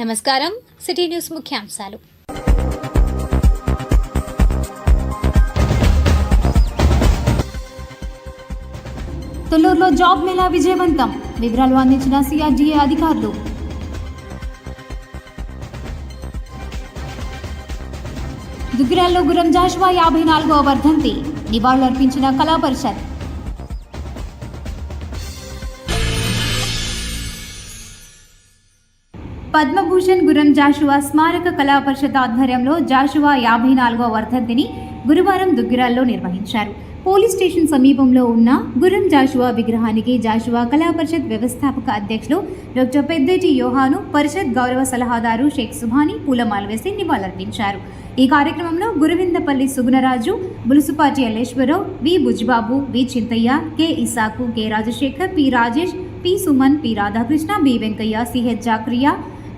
నమస్కారం. City news ముఖ్యాంశాలు. తొల్లూరులో job Mela విజయవంతం. వివరాలు అందించిన సిఆర్డీఏ అధికారులు. దుగ్గిరాల్లో గురం జాషువా యాభై నాలుగవ వర్ధంతి నివాళులర్పించిన కళా పద్మభూషణ్ గురం జాషువా స్మారక కళా పరిషత్ ఆధ్వర్యంలో జాషువా యాభై నాలుగవ వర్ధంతిని గురువారం దుగ్గిరాల్లో నిర్వహించారు. పోలీస్ స్టేషన్ సమీపంలో ఉన్న గురం జాషువా విగ్రహానికి జాషువా కళా పరిషత్ వ్యవస్థాపక అధ్యక్షులు డాక్టర్ పెద్దేటి యోహాను పరిషత్ గౌరవ సలహాదారు షేక్ సుభాని పూలమాల వేసి నివాళులర్పించారు. ఈ కార్యక్రమంలో Guruvindapalli Sugunaraju Bulusupati Elleswararao V Bujbabu V Chintaiah K Isaac K Rajasekhar P Rajesh P Suman P Radhakrishna B Venkaiah CH Zakaria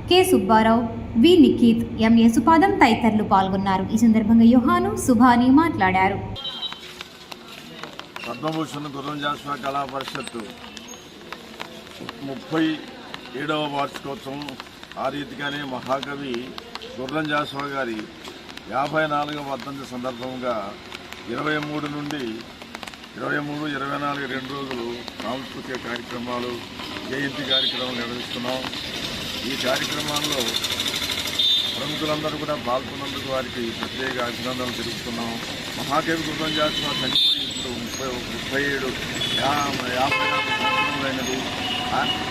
K. Subbarao V. Nikhith M. Yesupadam తదితరులు పాల్గొన్నారు. ఈ సందర్భంగా యుహాను సుభాని మాట్లాడారు. పద్మభూషణ్ గుర్రం జాస్వా కళా పరిషత్తు ముప్పై ఏడవ వార్షికోత్సవం. ఆ రీతిగానే మహాకవి గుర్రం జాస్వా గారి యాభై నాలుగవ వర్ధంతి సందర్భంగా ఇరవై మూడు నుండి ఇరవై మూడు ఇరవై నాలుగు రెండు రోజులు సాంస్కృతిక కార్యక్రమాలు జయంతి కార్యక్రమాలు నిర్వహిస్తున్నాం. ఈ కార్యక్రమాల్లో ప్రముఖులందరూ కూడా పాల్గొన్నందుకు వారికి ప్రత్యేక అభినందనలు తెలుపుతున్నాం. మహాకవి గుర్రం చేస్తున్న చనిపోయి ఇప్పుడు ముప్పై ముప్పై ఏడు యా- యాభై నాలుగు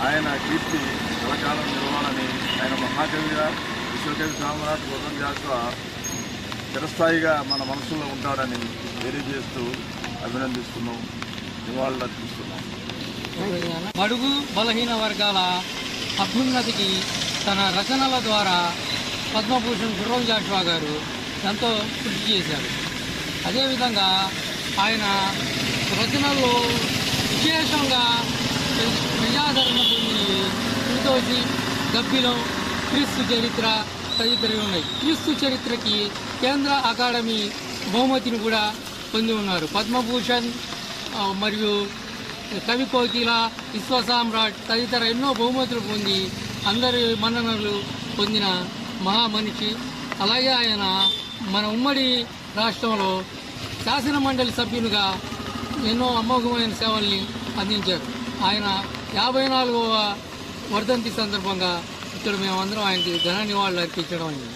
ఆయన కీర్తి చిరకాలం నిలవాలని ఆయన మహాకవిగా విశ్వకవి సామ్రాట్ గుర్రం జాస్వా చిరస్థాయిగా మన మనసులో ఉంటాడని తెలియజేస్తూ అభినందిస్తున్నాం. నివాళులు అర్పిస్తున్నాం బడుగు బలహీన వర్గాల అభ్యున్నతికి తన రచనల ద్వారా పద్మభూషణ్ గుర్రం జాషువా గారు ఎంతో కృషి చేశారు. అదేవిధంగా ఆయన రచనల్లో విశేషంగా ప్రజాదరణ పొందినవి నిర్దోషి గబ్బిలం క్రీస్తు చరిత్ర తదితరవి ఉన్నాయి. క్రీస్తు చరిత్రకి కేంద్ర అకాడమీ బహుమతిని కూడా పొంది ఉన్నారు. పద్మభూషణ్ మరియు కవి కోకిల విశ్వసామ్రాట్ తదితర ఎన్నో బహుమతులు పొంది అందరి మన్ననలు పొందిన మహామనిషి. అలాగే ఆయన మన ఉమ్మడి రాష్ట్రంలో శాసన మండలి సభ్యులుగా ఎన్నో అమోఘమైన సేవల్ని అందించారు. ఆయన యాభై నాలుగవ వర్ధంతి సందర్భంగా ఇక్కడ మేమందరం ఆయనకి ఘన నివాళులు అర్పించడం అయింది.